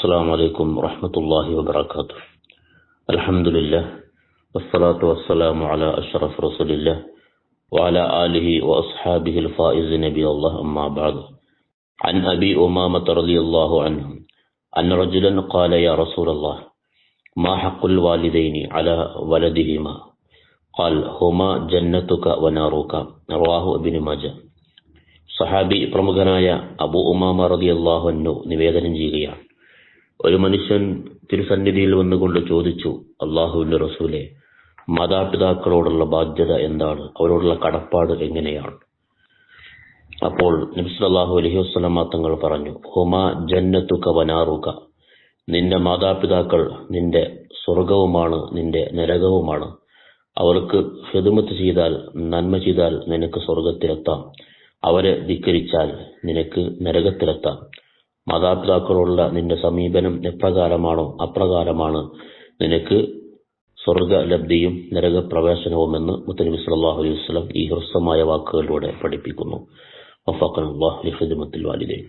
السلام عليكم ورحمة الله وبركاته الحمد لله والصلاة والسلام على أشرف رسول الله وعلى آله وأصحابه الفائز نبي الله أما بعد عن أبي أمامة رضي الله عنه أن رجلا قال يا رسول الله ما حق الوالدين على ولدهما قال هما جنتك ونارك رواه ابن ماجه സഹാബി പ്രമുഖനായ അബു ഉമാമ റളിയല്ലാഹു അൻഹു നിവേദനം ചെയ്യുകയാണ് ഒരു മനുഷ്യൻ തിരുസന്നിധിയിൽ വന്നുകൊണ്ട് ചോദിച്ചു അള്ളാഹുവിന്റെ റസൂലെ മാതാപിതാക്കളോടുള്ള ബാധ്യത എന്താണ്? അവരോടുള്ള കടപ്പാട് എങ്ങനെയാണ്? അപ്പോൾ നബി സല്ലല്ലാഹു അലൈഹി വസല്ലമ തങ്ങൾ പറഞ്ഞു ഹുമ ജന്നത്തുക വനാറുക. നിന്റെ മാതാപിതാക്കൾ നിന്റെ സ്വർഗവുമാണ് നിന്റെ നരകവുമാണ്. അവർക്ക് ഹെതുമത്ത് ചെയ്താൽ നന്മ ചെയ്താൽ നിനക്ക് സ്വർഗത്തിലെത്താം അവരെ ധിക്കരിച്ചാൽ നിനക്ക് നരകത്തിലെത്താം. മാതാപിതാക്കളോടുള്ള നിന്റെ സമീപനം എപ്രകാരമാണോ അപ്രകാരമാണ്. നിനക്ക് സ്വർഗലബ്ധിയും നരകപ്രവേശനവുമെന്ന് മുത്തനബി സല്ലല്ലാഹു അലൈഹി വസ്ലം ഈ ഹ്രസ്വമായ വാക്കുകളിലൂടെ പഠിപ്പിക്കുന്നു. വഫാഖൻ അള്ളാഹു ലി ഖിദ്മത്തിൽ വാലിദൈൻ.